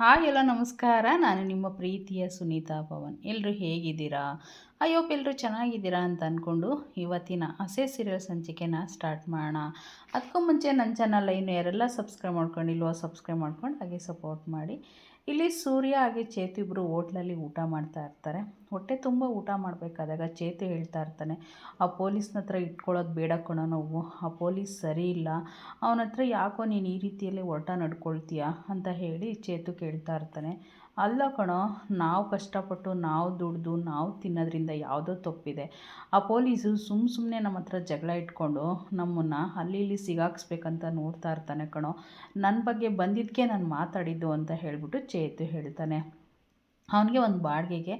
Hi ಎಲ್ಲ ನಮಸ್ಕಾರ. ನಾನು ನಿಮ್ಮ ಪ್ರೀತಿಯ ಸುನೀತಾ ಪವನ್. ಎಲ್ಲರೂ ಹೇಗಿದ್ದೀರಾ? ಅಯ್ಯೋಪ್ ಎಲ್ಲರೂ ಚೆನ್ನಾಗಿದ್ದೀರಾ ಅಂತ ಅಂದ್ಕೊಂಡು ಇವತ್ತಿನ ಹಸೆ ಸೀರಿಯಲ್ ಸಂಚಿಕೆನ ಸ್ಟಾರ್ಟ್ ಮಾಡೋಣ. ಅದಕ್ಕೂ ಮುಂಚೆ ನನ್ನ ಚಾನಲ್ ಇನ್ನು ಯಾರೆಲ್ಲ ಸಬ್ಸ್ಕ್ರೈಬ್ ಮಾಡ್ಕೊಂಡಿಲ್ವೋ ಸಬ್ಸ್ಕ್ರೈಬ್ ಮಾಡ್ಕೊಂಡು ಹಾಗೆ ಸಪೋರ್ಟ್ ಮಾಡಿ. ಇಲ್ಲಿ ಸೂರ್ಯ ಹಾಗೆ ಚೇತು ಇಬ್ಬರು ಹೋಟ್ಲಲ್ಲಿ ಊಟ ಮಾಡ್ತಾ ಇರ್ತಾರೆ. ಹೊಟ್ಟೆ ತುಂಬ ಊಟ ಮಾಡಬೇಕಾದಾಗ ಚೇತು ಹೇಳ್ತಾ ಇರ್ತಾನೆ, ಆ ಪೊಲೀಸ್ನ ಹತ್ರ ಇಟ್ಕೊಳ್ಳೋದು ಬೇಡ ಕಣೋ ನಾವು. ಆ ಪೊಲೀಸ್ ಸರಿ ಇಲ್ಲ. ಅವನ ಹತ್ರ ಯಾಕೋ ನೀನು ಈ ರೀತಿಯಲ್ಲಿ ಒರಟ ನಡ್ಕೊಳ್ತೀಯ? ಅಂತ ಹೇಳಿ ಚೇತು ಕೇಳ್ತಾ ಇರ್ತಾನೆ. ಅಲ್ಲ ಕಣೋ, ನಾವು ಕಷ್ಟಪಟ್ಟು, ನಾವು ದುಡ್ದು, ನಾವು ತಿನ್ನೋದ್ರಿಂದ ಯಾವುದೋ ತಪ್ಪಿದೆ. ಆ ಪೊಲೀಸು ಸುಮ್ಮ ಸುಮ್ಮನೆ ನಮ್ಮ ಹತ್ರ ಜಗಳ ಇಟ್ಕೊಂಡು ನಮ್ಮನ್ನು ಅಲ್ಲಿ ಇಲ್ಲಿ ಸಿಗಾಕ್ಸ್ಬೇಕಂತ ನೋಡ್ತಾ ಇರ್ತಾನೆ ಕಣೋ. ನನ್ನ ಬಗ್ಗೆ ಬಂದಿದ್ದಕ್ಕೆ ನಾನು ಮಾತಾಡಿದ್ದು ಅಂತ ಹೇಳಿಬಿಟ್ಟು ಚೇತು ಹೇಳ್ತಾನೆ. ಅವನಿಗೆ ಒಂದು ಬಾಡಿಗೆಗೆ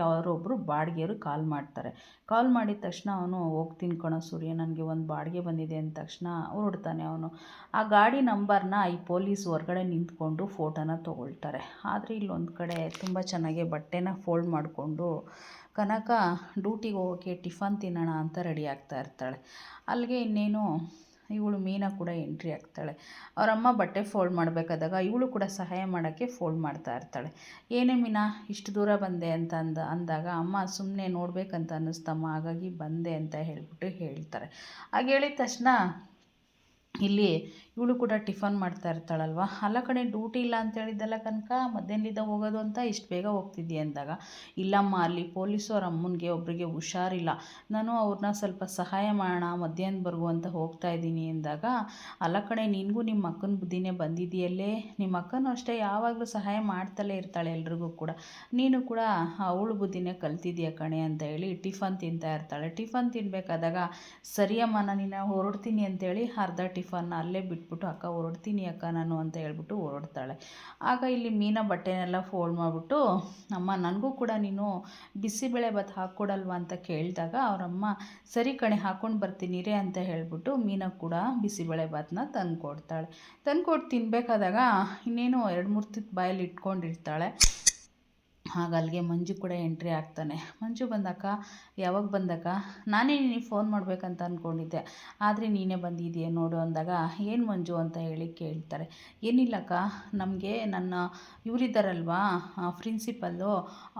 ಯಾರೋ ಒಬ್ಬರು ಬಾಡಿಗೆಯವರು ಕಾಲ್ ಮಾಡ್ತಾರೆ. ಕಾಲ್ ಮಾಡಿದ ತಕ್ಷಣ ಅವನು, ಹೋಗ್ತೀನಿ ಕಣೋ ಸೂರ್ಯ, ನನಗೆ ಒಂದು ಬಾಡಿಗೆ ಬಂದಿದೆ ಅಂದ ತಕ್ಷಣ ಹೊರಡ್ತಾನೆ ಅವನು. ಆ ಗಾಡಿ ನಂಬರ್ನ ಈ ಪೊಲೀಸ್ ಹೊರಗಡೆ ನಿಂತ್ಕೊಂಡು ಫೋಟೋನ ತೊಗೊಳ್ತಾರೆ. ಆದರೆ ಇಲ್ಲೊಂದು ಕಡೆ ತುಂಬ ಚೆನ್ನಾಗಿ ಬಟ್ಟೆನ ಫೋಲ್ಡ್ ಮಾಡಿಕೊಂಡು ಕನಕ ಡ್ಯೂಟಿಗೆ ಹೋಗೋಕ್ಕೆ ಟಿಫನ್ ತಿನ್ನೋಣ ಅಂತ ರೆಡಿ ಆಗ್ತಾ ಇರ್ತಾಳೆ. ಅಲ್ಲಿಗೆ ಇನ್ನೇನು ಇವಳು ಮೀನಾ ಕೂಡ ಎಂಟ್ರಿ ಆಗ್ತಾಳೆ. ಅವರಮ್ಮ ಬಟ್ಟೆ ಫೋಲ್ಡ್ ಮಾಡಬೇಕಾದಾಗ ಇವಳು ಕೂಡ ಸಹಾಯ ಮಾಡೋಕ್ಕೆ ಫೋಲ್ಡ್ ಮಾಡ್ತಾ ಇರ್ತಾಳೆ. ಏನೇ ಮೀನಾ, ಇಷ್ಟು ದೂರ ಬಂದೆ ಅಂತ ಅಂದ, ಅಂದಾಗ ಅಮ್ಮ ಸುಮ್ಮನೆ ನೋಡಬೇಕಂತ ಅನ್ನಿಸ್ತಮ್ಮ ಹಾಗಾಗಿ ಬಂದೆ ಅಂತ ಹೇಳಿಬಿಟ್ಟು ಹೇಳ್ತಾರೆ. ಹಾಗೆ ಹೇಳಿದ ತಕ್ಷಣ ಇಲ್ಲಿ ಇವಳು ಕೂಡ ಟಿಫನ್ ಮಾಡ್ತಾ ಇರ್ತಾಳಲ್ವ? ಅಲ್ಲ ಕಡೆ ಡ್ಯೂಟಿ ಇಲ್ಲ ಅಂತ ಹೇಳಿದ್ದಲ್ಲ ಕನಕ, ಮಧ್ಯಾಹ್ನದಿಂದ ಹೋಗೋದು ಅಂತ ಇಷ್ಟು ಬೇಗ ಹೋಗ್ತಿದ್ದೆ ಅಂದಾಗ? ಇಲ್ಲಮ್ಮ, ಅಲ್ಲಿ ಪೊಲೀಸು ಅವ್ರ ಅಮ್ಮನಿಗೆ ಒಬ್ಬರಿಗೆ ಹುಷಾರಿಲ್ಲ. ನಾನು ಅವ್ರನ್ನ ಸ್ವಲ್ಪ ಸಹಾಯ ಮಾಡೋಣ ಮಧ್ಯಾಹ್ನದವರೆಗೂ ಅಂತ ಹೋಗ್ತಾ ಇದ್ದೀನಿ ಅಂದಾಗ, ಅಲ್ಲ ಕಣೆ, ನಿನಗೂ ನಿಮ್ಮ ಅಕ್ಕನ ಬುದ್ಧಿನೇ ಬಂದಿದೆಯಲ್ಲೇ? ನಿಮ್ಮ ಅಕ್ಕನೂ ಅಷ್ಟೇ ಯಾವಾಗಲೂ ಸಹಾಯ ಮಾಡ್ತಲೇ ಇರ್ತಾಳೆ ಎಲ್ರಿಗೂ ಕೂಡ. ನೀನು ಕೂಡ ಅವಳು ಬುದ್ಧಿನೇ ಕಲ್ತಿದೀಯ ಕಣೆ ಅಂತ ಹೇಳಿ ಟಿಫನ್ ತಿಂತಾ ಇರ್ತಾಳೆ. ಟಿಫನ್ ತಿನ್ನಬೇಕಾದಾಗ ಸರಿಯಮ್ಮ, ನಾನು ಹೊರಡ್ತೀನಿ ಅಂತೇಳಿ ಅರ್ಧ ಟಿಫನ್ ಅಲ್ಲೇ ಬಿಟ್ಬಿಟ್ಟು ಅಕ್ಕ ಹೊರಡ್ತೀನಿ ಅಕ್ಕ ನಾನು ಅಂತ ಹೇಳ್ಬಿಟ್ಟು ಹೊರಡ್ತಾಳೆ. ಆಗ ಇಲ್ಲಿ ಮೀನ ಬಟ್ಟೆನೆಲ್ಲ ಫೋಲ್ಡ್ ಮಾಡಿಬಿಟ್ಟು, ಅಮ್ಮ, ನನಗೂ ಕೂಡ ನೀನು ಬಿಸಿಬೇಳೆ ಭಾತ್ ಹಾಕ್ಕೊಡಲ್ವಾ ಅಂತ ಕೇಳಿದಾಗ ಅವರಮ್ಮ, ಸರಿ ಕಣೆ, ಹಾಕ್ಕೊಂಡು ಬರ್ತೀನಿ ರೇ ಅಂತ ಹೇಳ್ಬಿಟ್ಟು ಮೀನ ಕೂಡ ಬಿಸಿಬೇಳೆ ಭಾತನ್ನ ತಂದು ಕೊಡ್ತಾಳೆ ತಂದು ಕೊಟ್ಟು ತಿನ್ನಬೇಕಾದಾಗ ಇನ್ನೇನು ಎರಡು ಮೂರು ತುತ್ತು ಬಾಯಲ್ಲಿ ಇಟ್ಕೊಂಡಿರ್ತಾಳೆ. ಆಗ ಅಲ್ಲಿಗೆ ಮಂಜು ಕೂಡ ಎಂಟ್ರಿ ಆಗ್ತಾನೆ. ಮಂಜು ಬಂದಕ್ಕ ಯಾವಾಗ ಬಂದಕ್ಕ ನಾನೇ ನಿನಗೆ ಫೋನ್ ಮಾಡಬೇಕಂತ ಅಂದ್ಕೊಂಡಿದ್ದೆ ಆದರೆ ನೀನೇ ಬಂದಿದೆಯಾ ನೋಡು ಅಂದಾಗ, ಏನು ಮಂಜು ಅಂತ ಹೇಳಿ ಕೇಳ್ತಾರೆ. ಏನಿಲ್ಲಕ್ಕ, ನಮಗೆ ನನ್ನ ಇವರಿದ್ದಾರಲ್ವಾ? ಪ್ರಿನ್ಸಿಪಲ್ಲು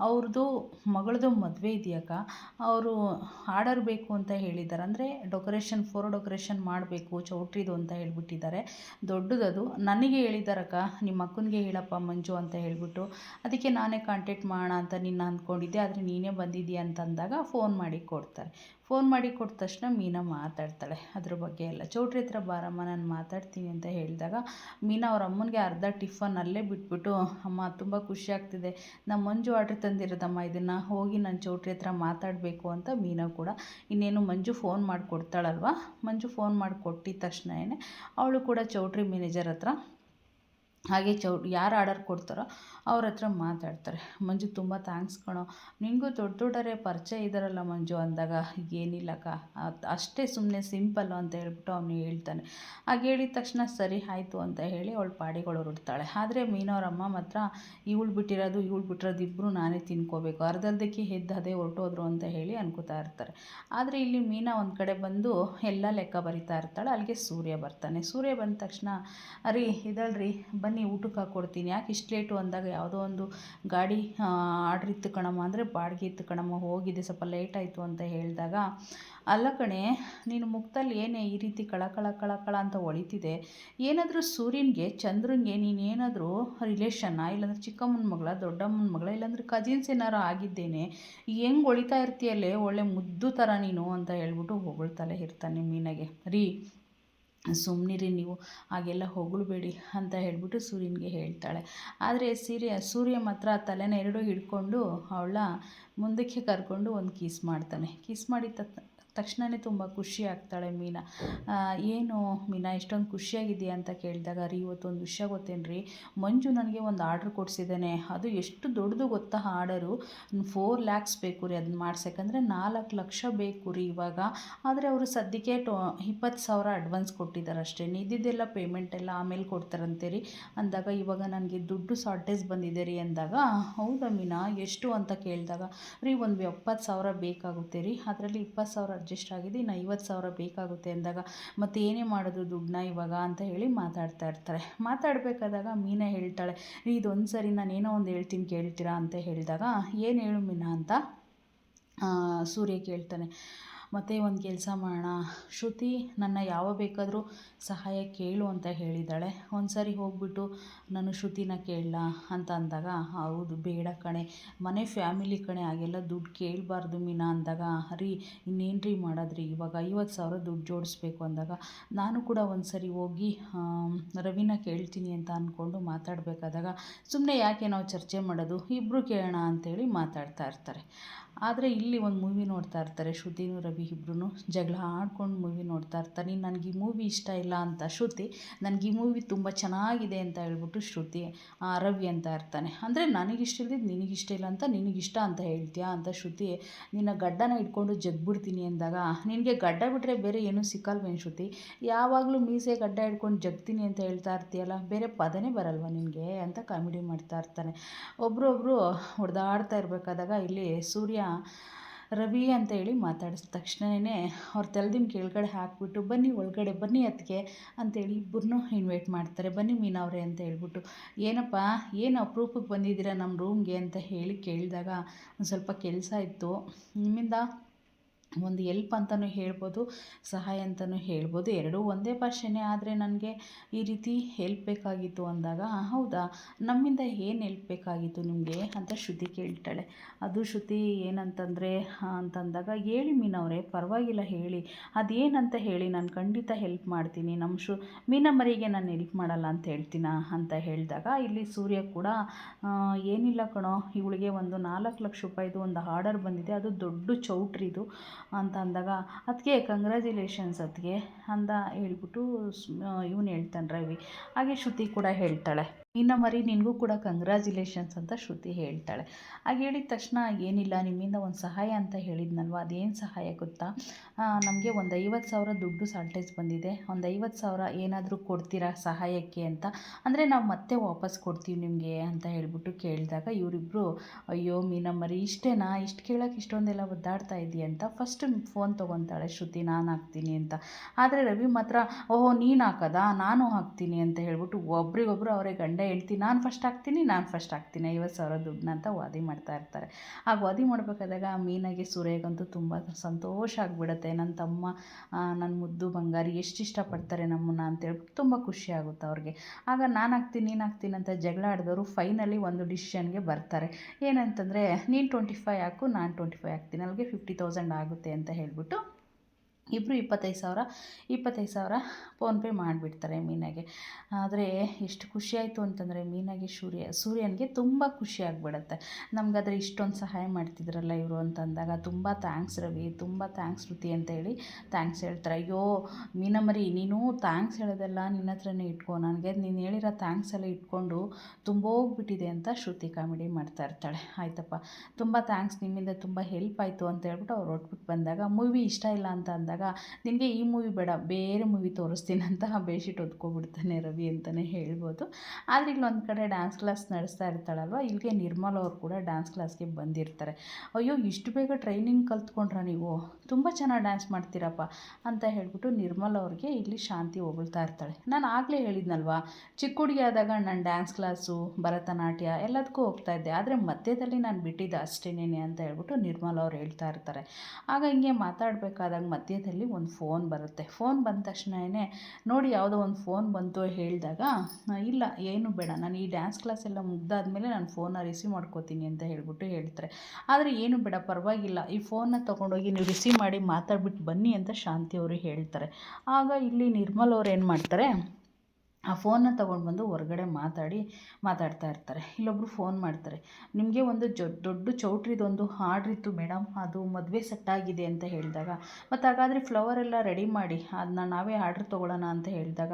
ಅವ್ರದ್ದು ಮಗಳದು ಮದುವೆ ಇದೆಯಕ್ಕ. ಅವರು ಆರ್ಡರ್ ಬೇಕು ಅಂತ ಹೇಳಿದ್ದಾರೆ. ಅಂದರೆ ಡೆಕೋರೇಷನ್ ಫೋರ್ ಡೆಕೋರೇಷನ್ ಮಾಡಬೇಕು, ಚೌಟ್ರಿದು ಅಂತ ಹೇಳಿಬಿಟ್ಟಿದ್ದಾರೆ. ದೊಡ್ಡದದು. ನನಗೆ ಹೇಳಿದ್ದಾರಕ್ಕ, ನಿಮ್ಮ ಅಕ್ಕನಿಗೆ ಹೇಳಪ್ಪ ಮಂಜು ಅಂತ ಹೇಳಿಬಿಟ್ಟು. ಅದಕ್ಕೆ ನಾನೇ ಕಾಂಟ್ಯಾಕ್ಟ್ ಮಾಡೋಣ ಅಂತ ನಿನ್ನ ಅಂದ್ಕೊಂಡಿದ್ದೆ, ಆದರೆ ನೀನೇ ಬಂದಿದ್ದೀಯ ಅಂತಂದಾಗ ಫೋನ್ ಮಾಡಿ ಕೊಡ್ತಾರೆ. ಫೋನ್ ಮಾಡಿ ಕೊಟ್ಟ ತಕ್ಷಣ ಮೀನಾ ಮಾತಾಡ್ತಾಳೆ. ಅದ್ರ ಬಗ್ಗೆ ಎಲ್ಲ, ಚೌಟ್ರಿ ಹತ್ರ ಬಾರಮ್ಮ, ನಾನು ಮಾತಾಡ್ತೀನಿ ಅಂತ ಹೇಳಿದಾಗ ಮೀನಾ ಅವ್ರ ಅಮ್ಮನಿಗೆ ಅರ್ಧ ಟಿಫನ್ ಅಲ್ಲೇ ಬಿಟ್ಬಿಟ್ಟು, ಅಮ್ಮ, ತುಂಬ ಖುಷಿ ಆಗ್ತಿದೆ. ನಮ್ಮ ಮಂಜು ಆರ್ಡ್ರ್ ತಂದಿರೋದಮ್ಮ, ಇದನ್ನು ಹೋಗಿ ನಾನು ಚೌಟ್ರಿ ಹತ್ರ ಮಾತಾಡಬೇಕು ಅಂತ ಮೀನಾ ಕೂಡ ಇನ್ನೇನು ಮಂಜು ಫೋನ್ ಮಾಡಿ ಕೊಡ್ತಾಳಲ್ವ ಮಂಜು ಫೋನ್ ಮಾಡಿ ಕೊಟ್ಟಿದ ತಕ್ಷಣ ಅವಳು ಕೂಡ ಚೌಟ್ರಿ ಮ್ಯಾನೇಜರ್ ಹತ್ರ ಹಾಗೆ ಚೌ ಯಾರು ಆರ್ಡರ್ ಕೊಡ್ತಾರೋ ಅವ್ರ ಹತ್ರ ಮಾತಾಡ್ತಾರೆ. ಮಂಜು ತುಂಬ ಥ್ಯಾಂಕ್ಸ್ ಕಣೋ. ನಿಂಗೂ ದೊಡ್ಡ ದೊಡ್ಡವರೇ ಪರಿಚಯ ಇದ್ದಾರಲ್ಲ ಮಂಜು ಅಂದಾಗ. ಏನಿಲ್ಲಕ್ಕ ಅಷ್ಟೇ ಸುಮ್ಮನೆ ಸಿಂಪಲ್ಲು ಅಂತ ಹೇಳ್ಬಿಟ್ಟು ಅವನು ಹೇಳ್ತಾನೆ. ಹಾಗೆ ಹೇಳಿದ ತಕ್ಷಣ ಸರಿ ಆಯಿತು ಅಂತ ಹೇಳಿ ಅವಳು ಪಾಡಿಗಳು ಹೊರಡ್ತಾಳೆ ಆದರೆ ಮೀನವ್ರಮ್ಮ ಮಾತ್ರ ಇವಳು ಬಿಟ್ಟಿರೋದು ಇವಳು ಬಿಟ್ಟಿರೋದು ಇಬ್ಬರು ನಾನೇ ತಿನ್ಕೋಬೇಕು. ಅರ್ಧರ್ಧಕ್ಕೆ ಎದ್ದು ಅದೇ ಹೊರಟೋದ್ರು ಅಂತ ಹೇಳಿ ಅನ್ಕೋತಾ ಇರ್ತಾರೆ. ಆದರೆ ಇಲ್ಲಿ ಮೀನಾ ಒಂದು ಕಡೆ ಬಂದು ಎಲ್ಲ ಲೆಕ್ಕ ಬರಿತಾ ಇರ್ತಾಳೆ. ಅಲ್ಲಿಗೆ ಸೂರ್ಯ ಬರ್ತಾನೆ. ಸೂರ್ಯ ಬಂದ ತಕ್ಷಣ, ಅರಿ ಇದಳ್ರಿ ಬನ್ನಿ ಊಟಕ್ಕೆ ಹಾಕ್ಕೊಡ್ತೀನಿ ಯಾಕೆ ಇಷ್ಟು ಲೇಟು ಅಂದಾಗ ಯಾವುದೋ ಒಂದು ಗಾಡಿ ಆರ್ಡ್ರ್ ಇತ್ತು ಕಣಮ್ಮ ಅಂದರೆ ಬಾಡಿಗೆ ಇತ್ತು ಕಣಮ್ಮ, ಹೋಗಿದೆ, ಸ್ವಲ್ಪ ಲೇಟ್ ಆಯಿತು ಅಂತ ಹೇಳಿದಾಗ, ಅಲ್ಲ ಕಣೆ, ನೀನು ಮುಖದಲ್ಲಿ ಏನೇ ಈ ರೀತಿ ಕಳ ಕಳ ಕಳ ಕಳ ಅಂತ ಒಳಿತಿದೆ, ಏನಾದರೂ ಸೂರ್ಯನಿಗೆ, ಚಂದ್ರನಿಗೆ ನೀನೇನಾದರೂ ರಿಲೇಷನ್ನ ಇಲ್ಲಾಂದ್ರೆ ಚಿಕ್ಕಮ್ಮನ ಮಗಳ, ದೊಡ್ಡಮ್ಮನ ಮಗಳ, ಇಲ್ಲಾಂದ್ರೆ ಕಜಿನ್ಸ್ ಏನಾರು ಆಗಿದ್ದೇನೆ, ಹೆಂಗೆ ಹೊಳಿತಾ ಇರ್ತೀಯಲ್ಲೇ ಒಳ್ಳೆ ಮುದ್ದು ಥರ ನೀನು ಅಂತ ಹೇಳ್ಬಿಟ್ಟು ಹೊಗಳ್ತಲೇ ಇರ್ತಾನೆ ಮೀನಾಗೆ. ರೀ ಸುಮ್ಮನಿರಿ ನೀವು, ಹಾಗೆಲ್ಲ ಹೊಗಳಬೇಡಿ ಅಂತ ಹೇಳ್ಬಿಟ್ಟು ಸೂರ್ಯನಿಗೆ ಹೇಳ್ತಾಳೆ. ಆದರೆ ಸೀರೆ ಸೂರ್ಯ ಮಾತ್ರ ತಲೆನ ಎರಡೂ ಹಿಡ್ಕೊಂಡು ಅವಳ ಮುಂದಕ್ಕೆ ಕರ್ಕೊಂಡು ಒಂದು ಕಿಸ್ ಮಾಡ್ತಾನೆ. ಕಿಸ್ ಮಾಡಿದ ತಕ್ಷಣವೇ ತುಂಬ ಖುಷಿ ಆಗ್ತಾಳೆ ಮೀನಾ. ಏನು ಮೀನಾ, ಇಷ್ಟೊಂದು ಖುಷಿಯಾಗಿದೆಯಾ ಅಂತ ಕೇಳಿದಾಗ, ರೀ, ಇವತ್ತೊಂದು ವಿಷಯ ಗೊತ್ತೇನ್ರಿ? ಮಂಜು ನನಗೆ ಒಂದು ಆರ್ಡ್ರ್ ಕೊಡಿಸಿದ್ದಾನೆ. ಅದು ಎಷ್ಟು ದೊಡ್ಡದು ಗೊತ್ತಾ ಆರ್ಡರು? ಫೋರ್ ಲ್ಯಾಕ್ಸ್ ಬೇಕು ರೀ ಅದನ್ನ ಮಾಡ್ಸೋಕ್ಕಂದ್ರೆ ನಾಲ್ಕು ಲಕ್ಷ ಬೇಕು ರೀ ಇವಾಗ. ಆದರೆ ಅವರು ಸದ್ಯಕ್ಕೆ ಟೊ, ಇಪ್ಪತ್ತು ಸಾವಿರ ಅಡ್ವಾನ್ಸ್ ಕೊಟ್ಟಿದ್ದಾರೆ ಅಷ್ಟೇ. ಇದ್ದಿದ್ದೆಲ್ಲ ಪೇಮೆಂಟ್ ಎಲ್ಲ ಆಮೇಲೆ ಕೊಡ್ತಾರಂತೆ ರೀ. ಅಂದಾಗ ಇವಾಗ ನನಗೆ ದುಡ್ಡು ಶಾರ್ಟೇಜ್ ಬಂದಿದೆ ರೀ ಅಂದಾಗ, ಹೌದಾ ಮೀನಾ? ಎಷ್ಟು ಅಂತ ಕೇಳಿದಾಗ, ರೀ, ಒಂದು ಎಪ್ಪತ್ತು ಸಾವಿರ ಬೇಕಾಗುತ್ತೆ ರೀ. ಅದರಲ್ಲಿ ಇಪ್ಪತ್ತು ಸಾವಿರ ಅಡ್ಜಸ್ಟ್ ಆಗಿದೆ ಇನ್ನು ಐವತ್ತು ಸಾವಿರ ಬೇಕಾಗುತ್ತೆ ಅಂದಾಗ ಮತ್ತು ಏನೇ ಮಾಡೋದು ದುಡ್ಡನ್ನ ಇವಾಗ ಅಂತ ಹೇಳಿ ಮಾತಾಡ್ತಾ ಇರ್ತಾರೆ. ಮಾತಾಡಬೇಕಾದಾಗ ಮೀನಾ ಹೇಳ್ತಾಳೆ ಇದೊಂದು ಸರಿ ನಾನು ಏನೋ ಒಂದು ಹೇಳ್ತೀನಿ ಕೇಳ್ತೀರಾ? ಅಂತ ಹೇಳಿದಾಗ, ಏನು ಹೇಳು ಮೀನಾ? ಅಂತ ಸೂರ್ಯ ಕೇಳ್ತಾನೆ ಮತ್ತು ಒಂದು ಕೆಲಸ ಮಾಡೋಣ. ಶ್ರುತಿ, ನನ್ನ ಯಾವ ಬೇಕಾದರೂ ಸಹಾಯ ಕೇಳು ಅಂತ ಹೇಳಿದ್ದಾಳೆ. ಒಂದು ಸಾರಿ ಹೋಗ್ಬಿಟ್ಟು, ನಾನು ಶ್ರುತಿನ ಕೇಳಲಾ ಅಂತ ಅಂದಾಗ, ಹೌದು, ಬೇಡ ಕಣೆ. ಮನೆ ಫ್ಯಾಮಿಲಿ ಕಣೆ, ಹಾಗೆಲ್ಲ ದುಡ್ಡು ಕೇಳಬಾರ್ದು ಮೀನಾ ಅಂದಾಗ, ರೀ ಇನ್ನೇನು ರೀ ಮಾಡೋದ್ರಿ? ಇವಾಗ ಐವತ್ತು ಸಾವಿರ ದುಡ್ಡು ಜೋಡಿಸ್ಬೇಕು ಅಂದಾಗ, ನಾನು ಕೂಡ ಒಂದು ಸರಿ ಹೋಗಿ ರವಿನ ಕೇಳ್ತೀನಿ ಅಂತ ಅಂದ್ಕೊಂಡು ಮಾತಾಡಬೇಕಾದಾಗ ಸುಮ್ಮನೆ ಯಾಕೆ ನಾವು ಚರ್ಚೆ ಮಾಡೋದು? ಇಬ್ಬರು ಕೇಳೋಣ ಅಂತೇಳಿ ಮಾತಾಡ್ತಾ ಇರ್ತಾರೆ. ಆದರೆ ಇಲ್ಲಿ ಒಂದು ಮೂವಿ ನೋಡ್ತಾ ಇರ್ತಾರೆ, ಶ್ರುತಿನೂ ರವಿ. ಇಬ್ಬರೂ ಜಗಳ ಆಡ್ಕೊಂಡು ಮೂವಿ ನೋಡ್ತಾ ಇರ್ತಾನೆ ನನಗೆ ಈ ಮೂವಿ ಇಷ್ಟ ಇಲ್ಲ ಅಂತ ಶ್ರುತಿ, ನನಗೆ ಈ ಮೂವಿ ತುಂಬ ಚೆನ್ನಾಗಿದೆ ಅಂತ ಹೇಳ್ಬಿಟ್ಟು ಶ್ರುತಿ ರವಿ ಅಂತ ಇರ್ತಾನೆ. ಅಂದರೆ ನನಗಿಷ್ಟ ಇಲ್ದಿದ್ದು ನಿನಗಿಷ್ಟ ಇಲ್ಲ ಅಂತ ನಿನಗಿಷ್ಟ ಅಂತ ಹೇಳ್ತೀಯಾ ಅಂತ ಶ್ರುತಿ, ನಿನ್ನ ಗಡ್ಡನ ಇಟ್ಕೊಂಡು ಜಗ್ಬಿಡ್ತೀನಿ ಅಂದಾಗ, ನಿನಗೆ ಗಡ್ಡ ಬಿಟ್ಟರೆ ಬೇರೆ ಏನೂ ಸಿಕ್ಕಲ್ವೇನು ಶ್ರುತಿ? ಯಾವಾಗಲೂ ಮೀಸೆ ಗಡ್ಡ ಇಟ್ಕೊಂಡು ಜಗ್ತೀನಿ ಅಂತ ಹೇಳ್ತಾ ಇರ್ತೀಯಲ್ಲ, ಬೇರೆ ಪದನೇ ಬರಲ್ವ ನಿನಗೆ ಅಂತ ಕಾಮಿಡಿ ಮಾಡ್ತಾ ಇರ್ತಾನೆ. ಒಬ್ಬರೊಬ್ಬರು ಹೊಡೆದಾಡ್ತಾ ಇರಬೇಕಾದಾಗ ಇಲ್ಲಿ ಸೂರ್ಯ ರವಿ ಅಂತ ಹೇಳಿ ಮಾತಾಡಿಸಿದ ತಕ್ಷಣವೇ ಅವ್ರ ತಲೆದಿಮ್ ಕೆಳಗಡೆ ಹಾಕ್ಬಿಟ್ಟು, ಬನ್ನಿ ಒಳಗಡೆ, ಬನ್ನಿ ಅದಕ್ಕೆ ಅಂತೇಳಿ ಇಬ್ಬರನ್ನೂ ಇನ್ವೈಟ್ ಮಾಡ್ತಾರೆ. ಬನ್ನಿ ಮೀನವ್ರೆ ಅಂತ ಹೇಳ್ಬಿಟ್ಟು, ಏನಪ್ಪ, ಏನು ಅಪ್ರೂಪಕ್ಕೆ ಬಂದಿದ್ದೀರಾ ನಮ್ಮ ರೂಮ್ಗೆ ಅಂತ ಹೇಳಿ ಕೇಳಿದಾಗ ಒಂದು ಸ್ವಲ್ಪ ಕೆಲಸ ಇತ್ತು. ನಿಮ್ಮಿಂದ ಒಂದು ಎಲ್ಪ್ ಅಂತಲೂ ಹೇಳ್ಬೋದು, ಸಹಾಯ ಅಂತಲೂ ಹೇಳ್ಬೋದು. ಎರಡೂ ಒಂದೇ ಭಾಷೆನೇ ಆದರೆ ನನಗೆ ಈ ರೀತಿ ಹೆಲ್ಪ್ ಬೇಕಾಗಿತ್ತು ಅಂದಾಗ ಹೌದಾ? ನಮ್ಮಿಂದ ಏನು ಹೆಲ್ಪ್ ಬೇಕಾಗಿತ್ತು ನಿಮಗೆ? ಅಂತ ಶ್ರುತಿ ಕೇಳ್ತಾಳೆ. ಅದು ಶ್ರುತಿ ಏನಂತಂದರೆ ಅಂತಂದಾಗ, ಹೇಳಿ ಮೀನವರೇ, ಪರವಾಗಿಲ್ಲ, ಹೇಳಿ. ಅದೇನಂತ ಹೇಳಿ, ನಾನು ಖಂಡಿತ ಹೆಲ್ಪ್ ಮಾಡ್ತೀನಿ. ನಮ್ಮ ಶು ಮೀನಮ್ಮರಿಗೆ ನಾನು ಹೆಲ್ಪ್ ಮಾಡಲ್ಲ ಅಂತ ಹೇಳ್ತೀನ? ಅಂತ ಹೇಳಿದಾಗ, ಇಲ್ಲಿ ಸೂರ್ಯ ಕೂಡ ಏನಿಲ್ಲ ಕಣೋ. ಇವಳಿಗೆ ಒಂದು ನಾಲ್ಕು ಲಕ್ಷ ರೂಪಾಯಿದು ಒಂದು ಆರ್ಡರ್ ಬಂದಿದೆ. ಅದು ದೊಡ್ಡ ಚೌಟ್ರಿದು. ಅಂತ ಅಂದಾಗ ಅದಕ್ಕೆ ಕಂಗ್ರ್ಯಾಚುಲೇಷನ್ಸ್ ಅದಕ್ಕೆ ಅಂತ ಹೇಳ್ಬಿಟ್ಟು ಇವನು ಹೇಳ್ತಾನೆ ರವಿ. ಹಾಗೆ ಶ್ರುತಿ ಕೂಡ ಹೇಳ್ತಾಳೆ. ಇನ್ನು ಮರಿ ನಿನಗೂ ಕೂಡ ಕಂಗ್ರ್ಯಾಚುಲೇಷನ್ಸ್ ಅಂತ ಶ್ರುತಿ ಹೇಳ್ತಾಳೆ. ಹಾಗೆ ಹೇಳಿದ ತಕ್ಷಣ, ಏನಿಲ್ಲ, ನಿಮ್ಮಿಂದ ಒಂದು ಸಹಾಯ ಅಂತ ಹೇಳಿದ್ನಲ್ವ ಅದೇನು ಸಹಾಯ ಗೊತ್ತಾ? ನಮಗೆ ಒಂದು ಐವತ್ತು ಸಾವಿರ ದುಡ್ಡು ಸಾಲ್ಟೇಜ್ ಬಂದಿದೆ. ಒಂದು ಐವತ್ತು ಸಾವಿರ ಏನಾದರೂ ಕೊಡ್ತೀರಾ ಸಹಾಯಕ್ಕೆ ಅಂತ? ಅಂದರೆ ನಾವು ಮತ್ತೆ ವಾಪಸ್ ಕೊಡ್ತೀವಿ ನಿಮಗೆ ಅಂತ ಹೇಳಿಬಿಟ್ಟು ಕೇಳಿದಾಗ ಇವರಿಬ್ಬರು ಅಯ್ಯೋ ಮೀನಮ್ಮರಿ, ಇಷ್ಟೇನಾ? ಇಷ್ಟು ಕೇಳೋಕೆ ಇಷ್ಟೊಂದೆಲ್ಲ ಒದ್ದಾಡ್ತಾ ಇದೆಯಾ ಅಂತ ಫಸ್ಟ್ ಫೋನ್ ತೊಗೊತಾಳೆ, ಶ್ರುತಿ ನಾನು ಹಾಕ್ತೀನಿ ಅಂತ. ಆದರೆ ರವಿ ಮಾತ್ರ, ಓಹೋ, ನೀನು ಹಾಕೋದಾ? ನಾನು ಹಾಕ್ತೀನಿ ಅಂತ ಹೇಳ್ಬಿಟ್ಟು ಒಬ್ರಿಗೊಬ್ರು ಅವರೇ ಗಂಡ ಹೇಳ್ತೀನಿ ನಾನು ಫಸ್ಟ್ ಹಾಕ್ತೀನಿ, ನಾನು ಫಸ್ಟ್ ಹಾಕ್ತೀನಿ, ಐವತ್ತು ಸಾವಿರ ದುಡ್ಡನ್ನ ಅಂತ ವಾದಿ ಮಾಡ್ತಾ ಇರ್ತಾರೆ. ಆ ವಾದಿ ಮಾಡಬೇಕಾದಾಗ ಮೀನಾಗೆ ಸೂರ್ಯಗಂತೂ ತುಂಬ ಸಂತೋಷ ಆಗಿಬಿಡುತ್ತೆ. ನನ್ನ ತಮ್ಮ ನನ್ನ ಮುದ್ದು ಬಂಗಾರಿ ಎಷ್ಟು ಇಷ್ಟಪಡ್ತಾರೆ ನಮ್ಮನ್ನು ಅಂತೇಳ್ಬಿಟ್ಟು ತುಂಬ ಖುಷಿ ಆಗುತ್ತೆ ಅವ್ರಿಗೆ. ಆಗ, ನಾನು ಹಾಕ್ತೀನಿ, ನೀನು ಹಾಕ್ತೀನಿ ಅಂತ ಜಗಳ ಆಡಿದವರು ಫೈನಲಿ ಒಂದು ಡಿಸಿಷನ್ಗೆ ಬರ್ತಾರೆ. ಏನಂತಂದರೆ, ನೀನು ಟ್ವೆಂಟಿ ಫೈವ್ ಹಾಕು, ನಾನು ಟ್ವೆಂಟಿ ಫೈವ್ ಹಾಕ್ತೀನಿ ಅಲ್ಲಿಗೆ ಫಿಫ್ಟಿ ತೌಸಂಡ್ ಆಗುತ್ತೆ ಅಂತ ಹೇಳಿಬಿಟ್ಟು ಇಬ್ಬರು ಇಪ್ಪತ್ತೈದು ಸಾವಿರ ಇಪ್ಪತ್ತೈದು ಸಾವಿರ ಫೋನ್ಪೇ ಮಾಡಿಬಿಡ್ತಾರೆ ಮೀನಾಗೆ. ಆದರೆ ಎಷ್ಟು ಖುಷಿಯಾಯಿತು ಅಂತಂದರೆ ಮೀನಾಗೆ ಸೂರ್ಯ, ಸೂರ್ಯನಿಗೆ ತುಂಬ ಖುಷಿ ಆಗಿಬಿಡತ್ತೆ. ಅದರ ಇಷ್ಟೊಂದು ಸಹಾಯ ಮಾಡ್ತಿದ್ರಲ್ಲ ಇವರು ಅಂತಂದಾಗ. ತುಂಬ ಥ್ಯಾಂಕ್ಸ್ ರವಿ, ತುಂಬ ಥ್ಯಾಂಕ್ಸ್ ಶ್ರುತಿ ಅಂತ ಹೇಳಿ ಥ್ಯಾಂಕ್ಸ್ ಹೇಳ್ತಾರೆ. ಅಯ್ಯೋ ಮೀನಮರಿ ನೀನು ಥ್ಯಾಂಕ್ಸ್ ಹೇಳೋದೆಲ್ಲ ನಿನ್ನ ಹತ್ರನೇ ಇಟ್ಕೊ. ನನಗೆ ನೀನು ಹೇಳಿರೋ ಥ್ಯಾಂಕ್ಸ್ ಎಲ್ಲ ಇಟ್ಕೊಂಡು ತುಂಬೋಗ್ಬಿಟ್ಟಿದೆ ಅಂತ ಶ್ರುತಿ ಕಾಮಿಡಿ ಮಾಡ್ತಾ ಇರ್ತಾಳೆ. ಆಯ್ತಪ್ಪ. ತುಂಬ ಥ್ಯಾಂಕ್ಸ್ ನಿಮ್ಮಿಂದ ತುಂಬ ಹೆಲ್ಪ್ ಆಯಿತು ಅಂತ ಹೇಳ್ಬಿಟ್ಟು ಅವ್ರು ಒಟ್ಬಿಟ್ಟು ಬಂದಾಗ ಮೂವಿ ಇಷ್ಟ ಇಲ್ಲ ಅಂತ ಅಂದಾಗ ನಿನಗೆ ಈ ಮೂವಿ ಬೇಡ, ಬೇರೆ ಮೂವಿ ತೋರಿಸ್ತೀನಿ ಅಂತ ಬೇಶೀಟ್ ಹೊತ್ಕೊಬಿಡ್ತಾನೆ ರವಿ ಅಂತಲೇ ಹೇಳ್ಬೋದು. ಆದರೆ ಒಂದು ಕಡೆ ಡ್ಯಾನ್ಸ್ ಕ್ಲಾಸ್ ನಡೆಸ್ತಾ ಇರ್ತಾಳಲ್ವ, ಇಲ್ಲಿಗೆ ನಿರ್ಮಲ್ ಅವರು ಕೂಡ ಡ್ಯಾನ್ಸ್ ಕ್ಲಾಸ್ಗೆ ಬಂದಿರ್ತಾರೆ. ಅಯ್ಯೋ, ಇಷ್ಟು ಬೇಗ ಟ್ರೈನಿಂಗ್ ಕಲ್ತ್ಕೊಂಡ್ರ ನೀವು? ತುಂಬ ಚೆನ್ನಾಗಿ ಡ್ಯಾನ್ಸ್ ಮಾಡ್ತೀರಪ್ಪ ಅಂತ ಹೇಳ್ಬಿಟ್ಟು ನಿರ್ಮಲ್ ಅವ್ರಿಗೆ ಇಲ್ಲಿ ಶಾಂತಿ ಹೊಗಳ್ತಾ ಇರ್ತಾಳೆ. ನಾನು ಆಗಲೇ ಹೇಳಿದ್ನಲ್ವಾ, ಚಿಕ್ಕ ಹುಡುಗಿ ಆದಾಗ ನಾನು ಡ್ಯಾನ್ಸ್ ಕ್ಲಾಸು ಭರತನಾಟ್ಯ ಎಲ್ಲದಕ್ಕೂ ಹೋಗ್ತಾ ಇದ್ದೆ. ಆದರೆ ಮಧ್ಯದಲ್ಲಿ ನಾನು ಬಿಟ್ಟಿದ್ದೆ ಅಷ್ಟೇನೇನೆ ಅಂತ ಹೇಳ್ಬಿಟ್ಟು ನಿರ್ಮಲ್ ಅವ್ರು ಹೇಳ್ತಾ ಇರ್ತಾರೆ. ಆಗ ಹಿಂಗೆ ಮಾತಾಡಬೇಕಾದಾಗ ಮಧ್ಯದಲ್ಲಿ ಸಮಯದಲ್ಲಿ ಒಂದು ಫೋನ್ ಬರುತ್ತೆ. ಫೋನ್ ಬಂದ ತಕ್ಷಣವೇ ನೋಡಿ ಯಾವುದೋ ಒಂದು ಫೋನ್ ಬಂತು ಹೇಳಿದಾಗ ಇಲ್ಲ, ಏನು ಬೇಡ. ನಾನು ಈ ಡ್ಯಾನ್ಸ್ ಕ್ಲಾಸ್ ಎಲ್ಲ ಮುಗ್ದಾದ್ಮೇಲೆ ನಾನು ಫೋನ್ನ ರಿಸೀವ್ ಮಾಡ್ಕೋತೀನಿ ಅಂತ ಹೇಳ್ಬಿಟ್ಟು ಹೇಳ್ತಾರೆ. ಆದರೆ ಏನು ಬೇಡ, ಪರವಾಗಿಲ್ಲ. ಈ ಫೋನ್ನ ತೊಗೊಂಡೋಗಿ ನೀವು ರಿಸೀವ್ ಮಾಡಿ ಮಾತಾಡ್ಬಿಟ್ಟು ಬನ್ನಿ ಅಂತ ಶಾಂತಿ ಅವರು ಹೇಳ್ತಾರೆ. ಆಗ ಇಲ್ಲಿ ನಿರ್ಮಲ್ ಅವ್ರು ಏನು ಮಾಡ್ತಾರೆ ಆ ಫೋನ್ನ ತೊಗೊಂಡು ಬಂದು ಹೊರಗಡೆ ಮಾತಾಡಿ ಮಾತಾಡ್ತಾ ಇರ್ತಾರೆ. ಇಲ್ಲೊಬ್ಬರು ಫೋನ್ ಮಾಡ್ತಾರೆ. ನಿಮಗೆ ಒಂದು ಜೊ, ದೊಡ್ಡ ಚೌಟ್ರಿದೊಂದು ಆರ್ಡ್ರಿತ್ತು ಮೇಡಮ್ ಅದು ಮದುವೆ ಸೆಟ್ಟಾಗಿದೆ ಅಂತ ಹೇಳಿದಾಗ, ಮತ್ತು ಹಾಗಾದರೆ ಫ್ಲವರ್ ಎಲ್ಲ ರೆಡಿ ಮಾಡಿ ಅದನ್ನ ನಾವೇ ಆರ್ಡ್ರ್ ತೊಗೊಳ್ಳೋಣ ಅಂತ ಹೇಳಿದಾಗ,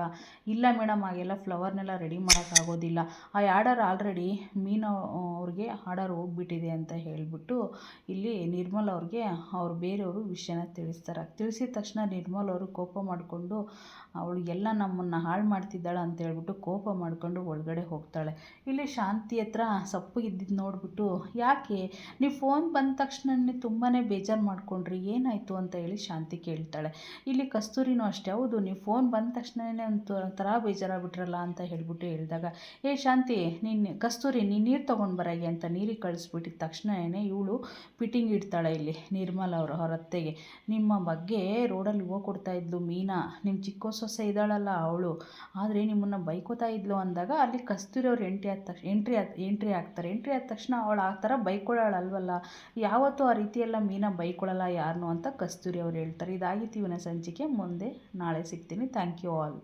ಇಲ್ಲ ಮೇಡಮ್ ಹಾಗೆಲ್ಲ ಫ್ಲವರ್ನೆಲ್ಲ ರೆಡಿ ಮಾಡೋಕ್ಕಾಗೋದಿಲ್ಲ. ಆ ಆರ್ಡರ್ ಆಲ್ರೆಡಿ ಮೀನು ಅವ್ರಿಗೆ ಆರ್ಡರ್ ಹೋಗ್ಬಿಟ್ಟಿದೆ ಅಂತ ಹೇಳಿಬಿಟ್ಟು, ಇಲ್ಲಿ ನಿರ್ಮಲ್ ಅವ್ರಿಗೆ ಅವ್ರು ಬೇರೆಯವರು ವಿಷಯನ ತಿಳಿಸ್ತಾರೆ. ತಿಳಿಸಿದ ತಕ್ಷಣ ನಿರ್ಮಲ್ ಅವರು ಕೋಪ ಮಾಡಿಕೊಂಡು ಅವಳು ಎಲ್ಲ ನಮ್ಮನ್ನು ಹಾಳು ಮಾಡ್ತಿದ್ದಾಳೆ ಅಂತ ಹೇಳ್ಬಿಟ್ಟು ಕೋಪ ಮಾಡಿಕೊಂಡು ಒಳಗಡೆ ಹೋಗ್ತಾಳೆ. ಇಲ್ಲಿ ಶಾಂತಿ ಹತ್ರ ಸಪ್ಪು ಇದ್ದಿದ್ದು ನೋಡಿಬಿಟ್ಟು, ಯಾಕೆ? ನೀವು ಫೋನ್ ಬಂದ ತಕ್ಷಣನೇ ತುಂಬಾ ಬೇಜಾರು ಮಾಡಿಕೊಂಡ್ರಿ, ಏನಾಯಿತು? ಅಂತ ಹೇಳಿ ಶಾಂತಿ ಕೇಳ್ತಾಳೆ. ಇಲ್ಲಿ ಕಸ್ತೂರಿನೂ ಅಷ್ಟೇ, ಹೌದು, ನೀವು ಫೋನ್ ಬಂದ ತಕ್ಷಣನೇ ಒಂದು ಥರ ಬೇಜಾರಾಗ್ಬಿಟ್ರಲ್ಲ ಅಂತ ಹೇಳಿಬಿಟ್ಟು ಹೇಳಿದಾಗ, ಏ ಶಾಂತಿ, ನೀನು ಕಸ್ತೂರಿ, ನೀನು ನೀರು ತೊಗೊಂಡು ಬರಾಗಿ ಅಂತ ನೀರಿಗೆ ಕಳಿಸ್ಬಿಟ್ಟಿದ ತಕ್ಷಣವೇ ಇವಳು ಪಿಟಿಂಗ್ ಇಡ್ತಾಳೆ ಇಲ್ಲಿ ನಿರ್ಮಲ ಅವರು, ಅವ್ರ ಅತ್ತೆಗೆ. ನಿಮ್ಮ ಬಗ್ಗೆ ರೋಡಲ್ಲಿ ಹೂವು ಕೊಡ್ತಾ ಇದ್ಲು ಮೀನಾ ನಿಮ್ಮ ಚಿಕ್ಕ ಸೊಸೆ ಇದ್ದಾಳಲ್ಲ ಅವಳು. ಆದರೆ ನಿಮ್ಮನ್ನು ಬೈಕೋತಾ ಇದ್ಲು ಅಂದಾಗ ಅಲ್ಲಿ ಕಸ್ತೂರಿ ಅವ್ರು ಎಂಟ್ರಿ ಆದ ತಕ್ಷಣ ಎಂಟ್ರಿ ಆದ ಎಂಟ್ರಿ ಆಗ್ತಾರೆ ಎಂಟ್ರಿ ಆದ ತಕ್ಷಣ ಅವಳು ಆ ಥರ ಬೈಕೊಳ್ಳೋಳಲ್ವಲ್ಲ ಯಾವತ್ತೂ ಆ ರೀತಿಯೆಲ್ಲ ಮೀನ ಮೀನಾ ಬೈಕೊಳ್ಳಲ್ಲ ಯಾರನ್ನೂ ಅಂತ ಕಸ್ತೂರಿ ಅವ್ರು ಹೇಳ್ತಾರೆ. ಇದಾಗಿತ್ತು ಇವನ ಸಂಚಿಕೆ. ಮುಂದೆ ನಾಳೆ ಸಿಗ್ತೀನಿ. Thank you all